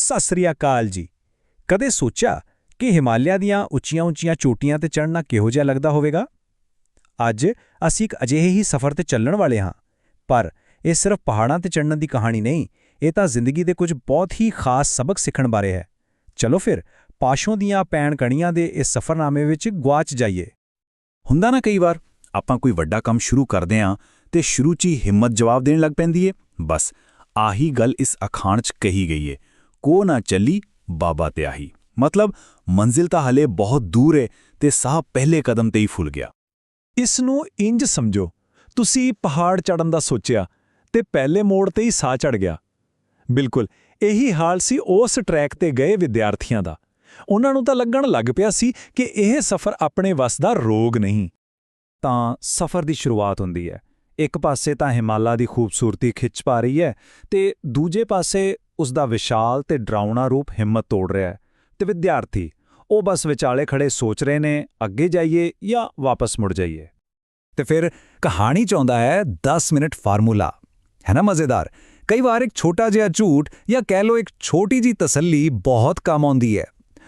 ਸਤਿ ਸ੍ਰੀ ਅਕਾਲ ਜੀ। ਕਦੇ ਸੋਚਿਆ ਕਿ ਹਿਮਾਲਿਆ ਦੀਆਂ ਉੱਚੀਆਂ-ਉੱਚੀਆਂ ਚੋਟੀਆਂ ਤੇ ਚੜ੍ਹਨਾ ਕਿਹੋ ਜਿਹਾ ਲੱਗਦਾ ਹੋਵੇਗਾ? ਅੱਜ ਅਸੀਂ ਇੱਕ ਅਜਿਹੇ ਹੀ ਸਫ਼ਰ ਤੇ ਚੱਲਣ ਵਾਲੇ ਹਾਂ, ਪਰ ਇਹ ਸਿਰਫ ਪਹਾੜਾਂ ਤੇ ਚੜ੍ਹਨ ਦੀ ਕਹਾਣੀ ਨਹੀਂ, ਇਹ ਤਾਂ ਜ਼ਿੰਦਗੀ ਦੇ ਕੁਝ ਬਹੁਤ ਹੀ ਖਾਸ ਸਬਕ ਸਿੱਖਣ ਬਾਰੇ ਹੈ। ਚਲੋ ਫਿਰ, ਪਾਸ਼ੋਂ ਦੀਆਂ ਪੈਣ ਕਣੀਆਂ ਦੇ ਇਸ ਸਫ਼ਰਨਾਮੇ ਵਿੱਚ ਗਵਾਚ ਜਾਈਏ। ਹੁੰਦਾ ਨਾ ਕਈ ਵਾਰ, ਆਪਾਂ ਕੋਈ ਵੱਡਾ ਕੰਮ ਸ਼ੁਰੂ ਕਰਦੇ ਆਂ ਤੇ ਸ਼ੁਰੂ 'ਚ ਹੀ ਹਿੰਮਤ ਜਵਾਬ ਦੇਣ ਲੱਗ ਪੈਂਦੀ ਏ। ਬਸ, ਆਹੀ ਗੱਲ ਇਸ ਅਖਾਣ 'ਚ ਕਹੀ ਗਈ ਏ। ਕੋ ਨਾ ਚੱਲੀ ਬਾਬਾ ਤੇ ਆਹੀ ਮਤਲਬ ਮੰਜ਼ਿਲ ਤਾਂ ਹਲੇ ਬਹੁਤ ਦੂਰ ਏ ਤੇ ਸਾਹ ਪਹਿਲੇ ਕਦਮ ਤੇ ਹੀ ਫੁੱਲ ਗਿਆ। ਇਸ ਨੂੰ ਇੰਜ ਸਮਝੋ, ਤੁਸੀਂ ਪਹਾੜ ਚੜਨ ਦਾ ਸੋਚਿਆ ਤੇ ਪਹਿਲੇ ਮੋੜ ਤੇ ਹੀ ਸਾਹ ਚੜ ਗਿਆ। ਬਿਲਕੁਲ, ਇਹੀ ਹਾਲ ਸੀ ਉਸ ਟਰੈਕ ਤੇ ਗਏ ਵਿਦਿਆਰਥੀਆਂ ਦਾ। ਉਹਨਾਂ ਨੂੰ ਤਾਂ ਲੱਗਣ ਲੱਗ ਪਿਆ ਸੀ ਕਿ ਇਹ ਸਫ਼ਰ ਆਪਣੇ ਵੱਸ ਦਾ ਰੋਗ ਨਹੀਂ। ਤਾਂ ਸਫ਼ਰ ਦੀ ਸ਼ੁਰੂਆਤ ਹੁੰਦੀ ਹੈ। ਇੱਕ ਪਾਸੇ ਤਾਂ ਹਿਮਾਲਾ ਦੀ ਖੂਬਸੂਰਤੀ ਖਿੱਚ ਪਾ ਰਹੀ ਹੈ ਤੇ ਦੂਜੇ ਪਾਸੇ ਉਸ ਦਾ ਵਿਸ਼ਾਲ ਤੇ ਡਰਾਉਣਾ ਰੂਪ ਹਿੰਮਤ ਤੋੜ ਰਿਹਾ ਹੈ। ਤੇ ਵਿਦਿਆਰਥੀ, ਉਹ ਬਸ ਵਿਚਾਲੇ ਖੜੇ ਸੋਚ ਰਹੇ ਨੇ, ਅੱਗੇ ਜਾਈਏ ਜਾਂ ਵਾਪਸ ਮੁੜ ਜਾਈਏ। ਤੇ ਫਿਰ ਕਹਾਣੀ ਚਾਹੁੰਦਾ ਹੈ 10 ਮਿੰਟ ਫਾਰਮੂਲਾ। ਹੈ ਨਾ ਮਜ਼ੇਦਾਰ? ਕਈ ਵਾਰ ਇੱਕ ਛੋਟਾ ਜਿਹਾ ਝੂਠ ਜਾਂ ਕਹਿ ਲਓ ਇੱਕ ਛੋਟੀ ਜੀ ਤਸੱਲੀ ਬਹੁਤ ਕੰਮ ਆਉਂਦੀ ਹੈ।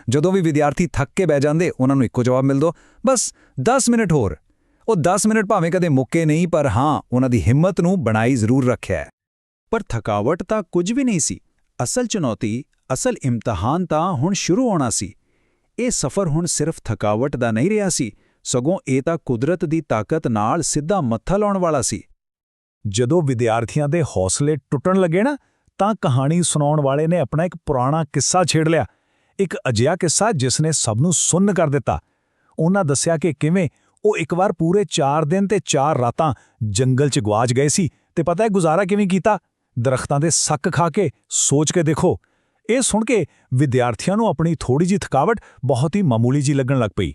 ਜਦੋਂ ਵੀ ਵਿਦਿਆਰਥੀ ਥੱਕ ਕੇ ਬਹਿ ਜਾਂਦੇ, ਉਹਨਾਂ ਨੂੰ ਇੱਕੋ ਜਵਾਬ ਮਿਲ ਦੋ ਬਸ 10 ਮਿੰਟ ਹੋਰ। ਉਹ 10 ਮਿੰਟ ਭਾਵੇਂ ਕਦੇ ਮੁੱਕੇ ਨਹੀਂ, ਪਰ ਹਾਂ, ਉਹਨਾਂ ਦੀ ਹਿੰਮਤ ਨੂੰ ਬਣਾਈ ਜ਼ਰੂਰ ਰੱਖਿਆ ਪਰ ਥਕਾਵਟ ਤਾਂ ਕੁਝ ਵੀ ਨਹੀਂ ਸੀ। ਅਸਲ ਚੁਣੌਤੀ, ਅਸਲ ਇਮਤਿਹਾਨ ਤਾਂ ਹੁਣ ਸ਼ੁਰੂ ਹੋਣਾ ਸੀ। ਇਹ ਸਫ਼ਰ ਹੁਣ ਸਿਰਫ ਥਕਾਵਟ ਦਾ ਨਹੀਂ ਰਿਹਾ ਸੀ, ਸਗੋਂ ਇਹ ਤਾਂ ਕੁਦਰਤ ਦੀ ਤਾਕਤ ਨਾਲ ਸਿੱਧਾ ਮੱਥਾ ਲਾਉਣ ਵਾਲਾ ਸੀ। ਜਦੋਂ ਵਿਦਿਆਰਥੀਆਂ ਦੇ ਹੌਸਲੇ ਟੁੱਟਣ ਲੱਗੇ ਨਾ, ਤਾਂ ਕਹਾਣੀ ਸੁਣਾਉਣ ਵਾਲੇ ਨੇ ਆਪਣਾ ਇੱਕ ਪੁਰਾਣਾ ਕਿੱਸਾ ਛੇੜ ਲਿਆ। ਇੱਕ ਅਜਿਹਾ ਕਿੱਸਾ ਜਿਸ ਨੇ ਸਭ ਨੂੰ ਸੁੰਨ ਕਰ ਦਿੱਤਾ। ਉਹਨਾਂ ਦੱਸਿਆ ਕਿ ਕਿਵੇਂ ਉਹ ਇੱਕ ਵਾਰ ਪੂਰੇ 4 ਦਿਨ ਤੇ 4 ਰਾਤਾਂ ਜੰਗਲ 'ਚ ਗਵਾਚ ਗਏ ਸੀ ਤੇ ਪਤਾ ਹੈ ਗੁਜ਼ਾਰਾ ਕਿਵੇਂ ਕੀਤਾ? ਦਰਖਤਾਂ ਦੇ ਸੱਕ ਖਾ ਕੇ ਸੋਚ ਕੇ ਦੇਖੋ। ਇਹ ਸੁਣ ਕੇ ਵਿਦਿਆਰਥੀਆਂ ਨੂੰ ਆਪਣੀ ਥੋੜੀ ਜੀ ਥਕਾਵਟ ਬਹੁਤ ਹੀ ਮਾਮੂਲੀ ਜੀ ਲੱਗਣ ਲੱਗ ਪਈ।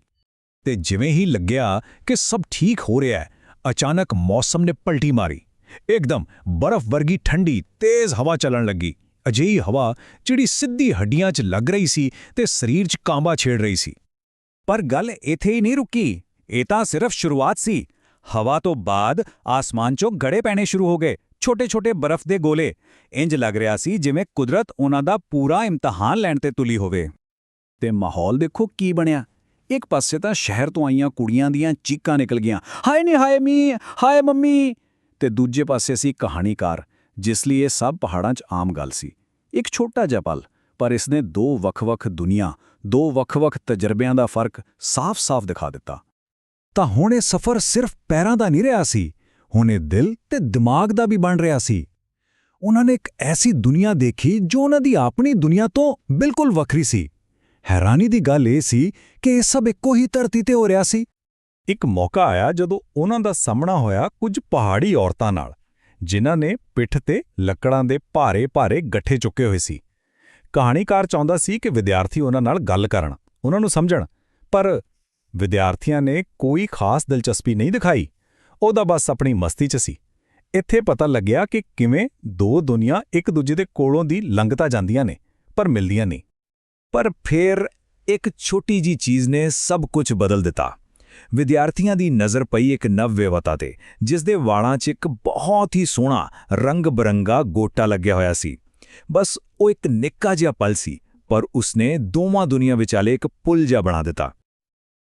ਤੇ ਜਿਵੇਂ ਹੀ ਲੱਗਿਆ ਕਿ ਸਭ ਠੀਕ ਹੋ ਰਿਹਾ ਹੈ, ਅਚਾਨਕ ਮੌਸਮ ਨੇ ਪਲਟੀ ਮਾਰੀ। ਇੱਕਦਮ ਬਰਫ਼ ਵਰਗੀ ਠੰਡੀ, ਤੇਜ਼ ਹਵਾ ਚੱਲਣ ਲੱਗੀ। ਅਜਿਹੀ ਹਵਾ ਜਿਹੜੀ ਸਿੱਧੀ ਹੱਡੀਆਂ 'ਚ ਲੱਗ ਰਹੀ ਸੀ ਤੇ ਸਰੀਰ 'ਚ ਕਾਂਬਾ ਛੇੜ ਰਹੀ ਸੀ। ਪਰ ਗੱਲ ਇੱਥੇ ਹੀ ਨਹੀਂ ਰੁਕੀ। ਇਹ ਤਾਂ ਸਿਰਫ ਸ਼ੁਰੂਆਤ ਸੀ। ਹਵਾ ਤੋਂ ਬਾਅਦ ਆਸਮਾਨ 'ਚੋਂ ਗੜੇ ਪੈਣੇ ਸ਼ੁਰੂ ਹੋ ਗਏ। ਛੋਟੇ-ਛੋਟੇ ਬਰਫ਼ ਦੇ ਗੋਲੇ। ਇੰਜ ਲੱਗ ਰਿਹਾ ਸੀ ਜਿਵੇਂ ਕੁਦਰਤ ਉਹਨਾਂ ਦਾ ਪੂਰਾ ਇਮਤਿਹਾਨ ਲੈਣ ਤੇ ਤੁਲੀ ਹੋਵੇ। ਤੇ ਮਾਹੌਲ ਦੇਖੋ ਕੀ ਬਣਿਆ। ਇੱਕ ਪਾਸੇ ਤਾਂ ਸ਼ਹਿਰ ਤੋਂ ਆਈਆਂ ਕੁੜੀਆਂ ਦੀਆਂ ਚੀਕਾਂ ਨਿਕਲ ਗਈਆਂ। ਹਾਏ ਨੀ, ਹਾਏ ਮੀ, ਹਾਏ ਮੰਮੀ। ਤੇ ਦੂਜੇ ਪਾਸੇ ਸੀ ਕਹਾਣੀਕਾਰ, ਜਿਸ ਲਈ ਇਹ ਸਭ ਪਹਾੜਾਂ 'ਚ ਆਮ ਗੱਲ ਸੀ। ਇੱਕ ਛੋਟਾ ਜਿਹਾ ਪਲ, ਪਰ ਇਸਨੇ ਦੋ ਵੱਖ-ਵੱਖ ਦੁਨੀਆ, ਦੋ ਵੱਖ-ਵੱਖ ਤਜਰਬਿਆਂ ਦਾ ਫ਼ਰਕ ਸਾਫ਼-ਸਾਫ਼ ਦਿਖਾ ਦਿੱਤਾ। ਤਾਂ ਹੁਣ ਇਹ ਸਫ਼ਰ ਸਿਰਫ ਪੈਰਾਂ ਦਾ ਨਹੀਂ ਰਿਹਾ ਸੀ। ਹੁਣ ਇਹ ਦਿਲ ਤੇ ਦਿਮਾਗ ਦਾ ਵੀ ਬਣ ਰਿਹਾ ਸੀ। ਉਹਨਾਂ ਨੇ ਇੱਕ ਐਸੀ ਦੁਨੀਆ ਦੇਖੀ ਜੋ ਉਹਨਾਂ ਦੀ ਆਪਣੀ ਦੁਨੀਆ ਤੋਂ ਬਿਲਕੁਲ ਵੱਖਰੀ ਸੀ। ਹੈਰਾਨੀ ਦੀ ਗੱਲ ਇਹ ਸੀ ਕਿ ਇਹ ਸਭ ਇੱਕੋ ਹੀ ਧਰਤੀ ਤੇ ਹੋ ਰਿਹਾ ਸੀ। ਇੱਕ ਮੌਕਾ ਆਇਆ ਜਦੋਂ ਉਹਨਾਂ ਦਾ ਸਾਹਮਣਾ ਹੋਇਆ ਕੁਝ ਪਹਾੜੀ ਔਰਤਾਂ ਨਾਲ, ਜਿਨ੍ਹਾਂ ਨੇ ਪਿੱਠ ਤੇ ਲੱਕੜਾਂ ਦੇ ਭਾਰੇ-ਭਾਰੇ ਗੱਠੇ ਚੁੱਕੇ ਹੋਏ ਸੀ। ਕਹਾਣੀਕਾਰ ਚਾਹੁੰਦਾ ਸੀ ਕਿ ਵਿਦਿਆਰਥੀ ਉਹਨਾਂ ਨਾਲ ਗੱਲ ਕਰਨ। ਉਹਨਾਂ ਨੂੰ ਸਮਝਣ, ਪਰ ਵਿਦਿਆਰਥੀਆਂ ਨੇ ਕੋਈ ਖਾਸ ਦਿਲਚਸਪੀ ਨਹੀਂ ਦਿਖਾਈ। ਉਹਦਾ ਬਸ ਆਪਣੀ ਮਸਤੀ 'ਚ ਸੀ। ਇੱਥੇ ਪਤਾ ਲੱਗਿਆ ਕਿ ਕਿਵੇਂ ਦੋ ਦੁਨੀਆ ਇੱਕ ਦੂਜੇ ਦੇ ਕੋਲੋਂ ਦੀ ਲੰਘਤਾ ਜਾਂਦੀਆਂ ਨੇ, ਪਰ ਮਿਲਦੀਆਂ ਨਹੀਂ। ਪਰ ਫਿਰ ਇੱਕ ਛੋਟੀ ਜੀ ਚੀਜ਼ ਨੇ ਸਭ ਕੁਝ ਬਦਲ ਦਿੱਤਾ। ਵਿਦਿਆਰਥੀਆਂ ਦੀ ਨਜ਼ਰ ਪਈ ਇੱਕ ਨਵਵਿਵਤਾ ਤੇ, ਜਿਸ ਦੇ ਵਾਲਾਂ 'ਚ ਇੱਕ ਬਹੁਤ ਹੀ ਸੋਹਣਾ ਰੰਗ-ਬਰੰਗਾ ਗੋਟਾ ਲੱਗਿਆ ਹੋਇਆ ਸੀ। ਬਸ ਉਹ ਇੱਕ ਨਿੱਕਾ ਜਿਹਾ ਪਲ ਸੀ, ਪਰ ਉਸਨੇ ਦੋਵਾਂ ਦੁਨੀਆ ਵਿਚਾਲੇ ਇੱਕ ਪੁਲ ਜਿਹਾ ਬਣਾ ਦਿੱਤਾ।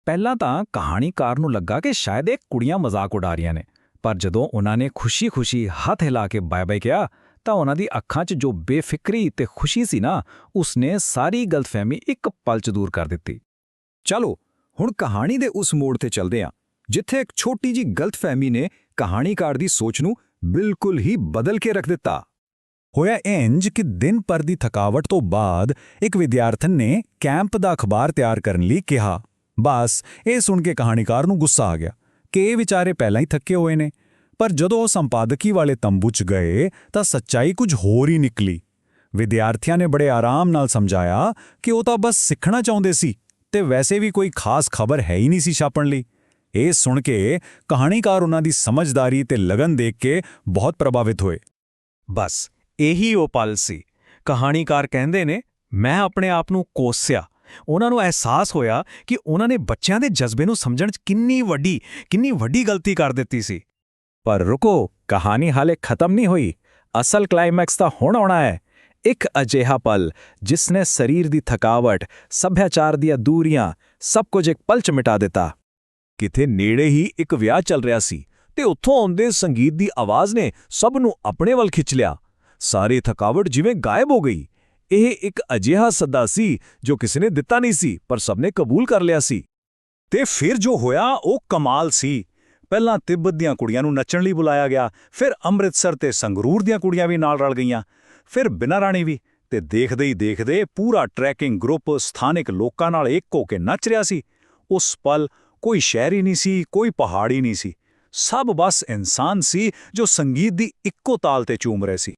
ਪਹਿਲਾਂ ਤਾਂ ਕਹਾਣੀਕਾਰ ਨੂੰ ਲੱਗਾ ਕਿ ਸ਼ਾਇਦ ਇਹ ਕੁੜੀਆਂ ਮਜ਼ਾਕ ਉਡਾ ਰਹੀਆਂ ਨੇ, ਪਰ ਜਦੋਂ ਉਹਨਾਂ ਨੇ ਖੁਸ਼ੀ-ਖੁਸ਼ੀ ਹੱਥ ਹਿਲਾ ਕੇ ਬਾਏ-ਬਾਏ ਕਿਹਾ, ਤਾਂ ਉਹਨਾਂ ਦੀ ਅੱਖਾਂ 'ਚ ਜੋ ਬੇਫਿਕਰੀ ਤੇ ਖੁਸ਼ੀ ਸੀ ਨਾ, ਉਸਨੇ ਸਾਰੀ ਗਲਤਫਹਿਮੀ ਇੱਕ ਪਲ 'ਚ ਦੂਰ ਕਰ ਦਿੱਤੀ। ਚਲੋ, ਹੁਣ ਕਹਾਣੀ ਦੇ ਉਸ ਮੋੜ ਤੇ ਚੱਲਦੇ ਹਾਂ, ਜਿੱਥੇ ਇੱਕ ਛੋਟੀ ਜੀ ਗਲਤਫਹਿਮੀ ਨੇ ਕਹਾਣੀਕਾਰ ਦੀ ਸੋਚ ਨੂੰ ਬਿਲਕੁਲ ਹੀ ਬਦਲ ਕੇ ਰੱਖ ਦਿੱਤਾ। ਹੋਇਆ ਇੰਜ ਕਿ ਦਿਨ ਪਰ ਦੀ ਥਕਾਵਟ ਤੋਂ ਬਾਅਦ ਇੱਕ ਵਿਦਿਆਰਥਣ ਨੇ ਕੈਂਪ ਦਾ ਅਖਬਾਰ ਤਿਆਰ ਕਰਨ ਲਈ ਕਿਹਾ ਬਸ ਇਹ ਸੁਣ ਕੇ ਕਹਾਣੀਕਾਰ ਨੂੰ ਗੁੱਸਾ ਆ ਗਿਆ ਕਿ ਇਹ ਵਿਚਾਰੇ ਪਹਿਲਾਂ ਹੀ ਥੱਕੇ ਹੋਏ ਨੇ। ਪਰ ਜਦੋਂ ਉਹ ਸੰਪਾਦਕੀ ਵਾਲੇ ਤੰਬੂ 'ਚ ਗਏ ਤਾਂ ਸੱਚਾਈ ਕੁਝ ਹੋਰ ਹੀ ਨਿਕਲੀ। ਵਿਦਿਆਰਥੀਆਂ ਨੇ ਬੜੇ ਆਰਾਮ ਨਾਲ ਸਮਝਾਇਆ ਕਿ ਉਹ ਤਾਂ ਬਸ ਸਿੱਖਣਾ ਚਾਹੁੰਦੇ ਸੀ ਤੇ ਵੈਸੇ ਵੀ ਕੋਈ ਖਾਸ ਖਬਰ ਹੈ ਹੀ ਨਹੀਂ ਸੀ ਛਾਪਣ ਲਈ। ਇਹ ਸੁਣ ਕੇ ਕਹਾਣੀਕਾਰ ਉਹਨਾਂ ਦੀ ਸਮਝਦਾਰੀ ਤੇ ਲਗਨ ਦੇਖ ਕੇ ਬਹੁਤ ਪ੍ਰਭਾਵਿਤ ਹੋਏ। ਬਸ ਇਹੀ ਉਹ ਪਲ ਸੀ। ਕਹਾਣੀਕਾਰ ਕਹਿੰਦੇ ਨੇ, ਮੈਂ ਆਪਣੇ ਆਪ ਨੂੰ ਕੋਸਿਆ ਉਹਨਾਂ ਨੂੰ ਅਹਿਸਾਸ ਹੋਇਆ ਕਿ ਉਹਨਾਂ ਨੇ ਬੱਚਿਆਂ ਦੇ ਜਜ਼ਬੇ ਨੂੰ ਸਮਝਣ 'ਚ ਕਿੰਨੀ ਵੱਡੀ ਕਿੰਨੀ ਵੱਡੀ ਗਲਤੀ ਕਰ ਦਿੱਤੀ ਸੀ। ਪਰ ਰੁਕੋ, ਕਹਾਣੀ ਹਾਲੇ ਖਤਮ ਨਹੀਂ ਹੋਈ। ਅਸਲ ਕਲਾਈਮੈਕਸ ਤਾਂ ਹੁਣ ਆਉਣਾ ਹੈ। ਇੱਕ ਅਜਿਹਾ ਪਲ ਜਿਸ ਨੇ ਸਰੀਰ ਦੀ ਥਕਾਵਟ, ਸੱਭਿਆਚਾਰ ਦੀਆਂ ਦੂਰੀਆਂ, ਸਭ ਕੁਝ ਇੱਕ ਪਲ ਚ ਮਿਟਾ ਦਿੱਤਾ। ਕਿਥੇ ਨੇੜੇ ਹੀ ਇੱਕ ਵਿਆਹ ਚੱਲ ਰਿਹਾ ਸੀ ਤੇ ਉੱਥੋਂ ਆਉਂਦੇ ਸੰਗੀਤ ਦੀ ਆਵਾਜ਼ ਨੇ ਸਭ ਨੂੰ ਆਪਣੇ ਵੱਲ ਖਿੱਚ ਲਿਆ। ਸਾਰੀ ਥਕਾਵਟ ਜਿਵੇਂ ਗਾਇਬ ਹੋ ਗਈ। ਇਹ ਇੱਕ ਅਜਿਹਾ ਸੱਦਾ ਸੀ ਜੋ ਕਿਸੇ ਨੇ ਦਿੱਤਾ ਨਹੀਂ ਸੀ, ਪਰ ਸਭ ਨੇ ਕਬੂਲ ਕਰ ਲਿਆ ਸੀ। ਤੇ ਫਿਰ ਜੋ ਹੋਇਆ, ਉਹ ਕਮਾਲ ਸੀ। ਪਹਿਲਾਂ ਤਿੱਬਤ ਦੀਆਂ ਕੁੜੀਆਂ ਨੂੰ ਨੱਚਣ ਲਈ ਬੁਲਾਇਆ ਗਿਆ, ਫਿਰ ਅੰਮ੍ਰਿਤਸਰ ਤੇ ਸੰਗਰੂਰ ਦੀਆਂ ਕੁੜੀਆਂ ਵੀ ਨਾਲ ਰਲ ਗਈਆਂ, ਫਿਰ ਬਿਨਾਂ ਰਾਣੀ ਵੀ, ਤੇ ਦੇਖਦੇ ਹੀ ਦੇਖਦੇ ਪੂਰਾ ਟਰੈਕਿੰਗ ਗਰੁੱਪ ਸਥਾਨਕ ਲੋਕਾਂ ਨਾਲ ਇੱਕ ਹੋ ਕੇ ਨੱਚ ਰਿਹਾ ਸੀ। ਉਸ ਪਲ ਕੋਈ ਸ਼ਹਿਰ ਹੀ ਨਹੀਂ ਸੀ, ਕੋਈ ਪਹਾੜ ਹੀ ਨਹੀਂ ਸੀ। ਸਭ ਬਸ ਇਨਸਾਨ ਸੀ ਜੋ ਸੰਗੀਤ ਦੀ ਇੱਕੋ ਤਾਲ ਤੇ ਝੂਮ ਰਹੇ ਸੀ।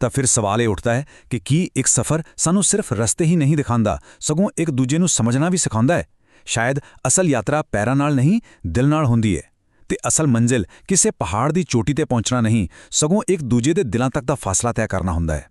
ਤਾਂ ਫਿਰ ਸਵਾਲ ਇਹ ਉੱਠਦਾ ਹੈ ਕਿ ਕੀ ਇੱਕ ਸਫ਼ਰ ਸਾਨੂੰ ਸਿਰਫ ਰਸਤੇ ਹੀ ਨਹੀਂ ਦਿਖਾਉਂਦਾ, ਸਗੋਂ ਇੱਕ ਦੂਜੇ ਨੂੰ ਸਮਝਣਾ ਵੀ ਸਿਖਾਉਂਦਾ ਹੈ? ਸ਼ਾਇਦ ਅਸਲ ਯਾਤਰਾ ਪੈਰਾਂ ਨਾਲ ਨਹੀਂ, ਦਿਲ ਨਾਲ ਹੁੰਦੀ ਹੈ। ਤੇ ਅਸਲ ਮੰਜ਼ਿਲ ਕਿਸੇ ਪਹਾੜ ਦੀ ਚੋਟੀ ਤੇ ਪਹੁੰਚਣਾ ਨਹੀਂ, ਸਗੋਂ ਇੱਕ ਦੂਜੇ ਦੇ ਦਿਲਾਂ ਤੱਕ ਦਾ ਫਾਸਲਾ ਤੈਅ ਕਰਨਾ ਹੁੰਦਾ ਹੈ।